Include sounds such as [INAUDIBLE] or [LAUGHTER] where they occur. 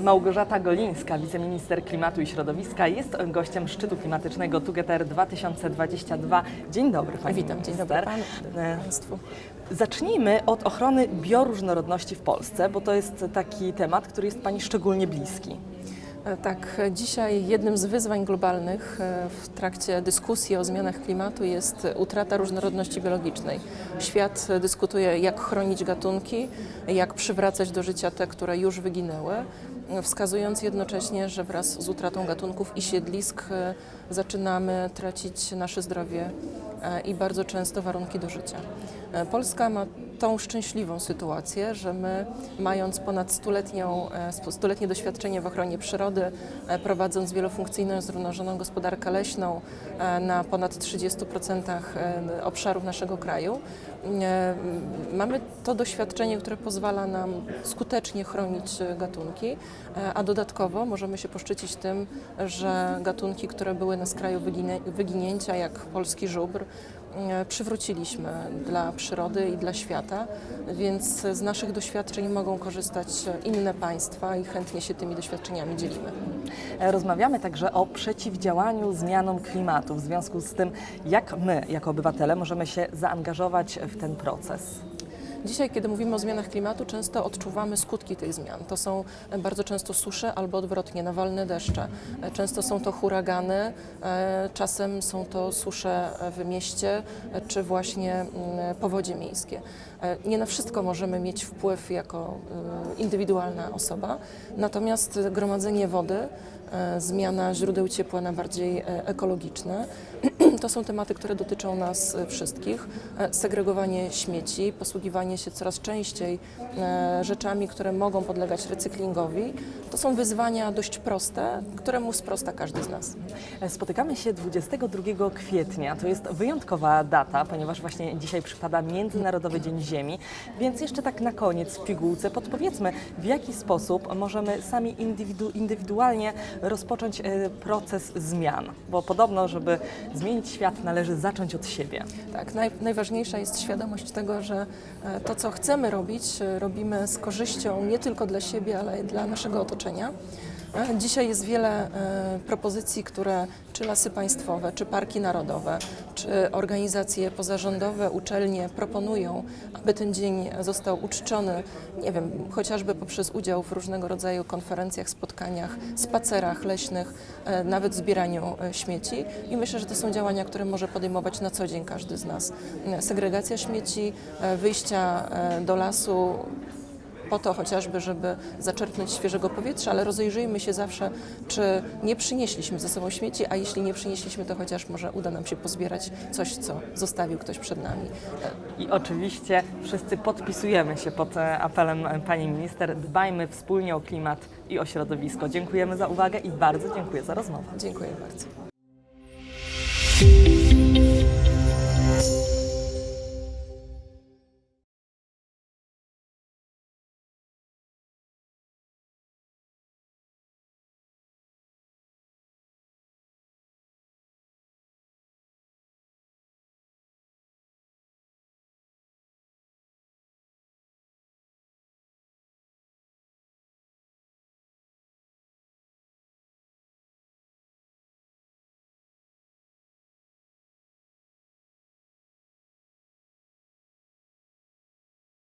Małgorzata Golińska, wiceminister klimatu i środowiska, jest gościem szczytu klimatycznego Together 2022. Dzień dobry Pani Witam, dzień dobry minister. panu, E, Państwu. Zacznijmy od ochrony bioróżnorodności w Polsce, bo to jest taki temat, który jest Pani szczególnie bliski. E, Tak, dzisiaj jednym z wyzwań globalnych e, w trakcie dyskusji o zmianach klimatu jest utrata różnorodności biologicznej. Świat dyskutuje, jak chronić gatunki, jak przywracać do życia te, które już wyginęły, wskazując jednocześnie, że wraz z utratą gatunków i siedlisk e, zaczynamy tracić nasze zdrowie i bardzo często warunki do życia. E, Polska ma tą szczęśliwą sytuację, że my, mając ponad stuletnią, e, stu- stuletnie doświadczenie w ochronie przyrody, e, prowadząc wielofunkcyjną zrównoważoną gospodarkę leśną e, na ponad 30% e, obszarów naszego kraju, e, mamy to doświadczenie, które pozwala nam skutecznie chronić e, gatunki, e, a dodatkowo możemy się poszczycić tym, że gatunki, które były na skraju wyginięcia, jak polski żubr, e, przywróciliśmy dla przyrody i dla świata, więc z naszych doświadczeń mogą korzystać inne państwa i chętnie się tymi doświadczeniami dzielimy. E, Rozmawiamy także o przeciwdziałaniu zmianom klimatu, w związku z tym, jak my, jako obywatele, możemy się zaangażować w ten proces. Dzisiaj, kiedy mówimy o zmianach klimatu, często odczuwamy skutki tych zmian. To są e, bardzo często susze albo odwrotnie, nawalne deszcze. E, Często są to huragany, e, czasem są to susze w mieście, czy właśnie mm, powodzie miejskie. Nie na wszystko możemy mieć wpływ jako indywidualna osoba, natomiast gromadzenie wody, zmiana źródeł ciepła na bardziej e, ekologiczne, [CLEARS THROAT] to są tematy, które dotyczą nas e, wszystkich. E, Segregowanie śmieci, posługiwanie się coraz częściej e, rzeczami, które mogą podlegać recyklingowi, to są wyzwania dość proste, któremu sprosta każdy z nas. E, Spotykamy się 22 kwietnia. To jest wyjątkowa data, ponieważ właśnie dzisiaj przypada Międzynarodowy Dzień Ziemi. Więc jeszcze tak na koniec w pigułce podpowiedzmy, w jaki sposób możemy sami indywidu- indywidualnie rozpocząć e, proces zmian. Bo podobno, żeby zmienić świat, należy zacząć od siebie. Tak, naj, najważniejsza jest świadomość tego, że e, to, co chcemy robić, e, robimy z korzyścią nie tylko dla siebie, ale i dla naszego otoczenia. Dzisiaj jest wiele e, propozycji, które czy lasy państwowe, czy parki narodowe, czy organizacje pozarządowe, uczelnie proponują, aby ten dzień został uczczony, nie wiem, chociażby poprzez udział w różnego rodzaju konferencjach, spotkaniach, spacerach leśnych, e, nawet zbieraniu e, śmieci. I myślę, że to są działania, które może podejmować na co dzień każdy z nas. Segregacja śmieci, wyjścia do lasu, po to chociażby, żeby zaczerpnąć świeżego powietrza, ale rozejrzyjmy się zawsze, czy nie przynieśliśmy ze sobą śmieci, a jeśli nie przynieśliśmy, to chociaż może uda nam się pozbierać coś, co zostawił ktoś przed nami. I oczywiście wszyscy podpisujemy się pod e, apelem e, Pani Minister. Dbajmy wspólnie o klimat i o środowisko. Dziękujemy za uwagę i bardzo dziękuję za rozmowę. Dziękuję bardzo.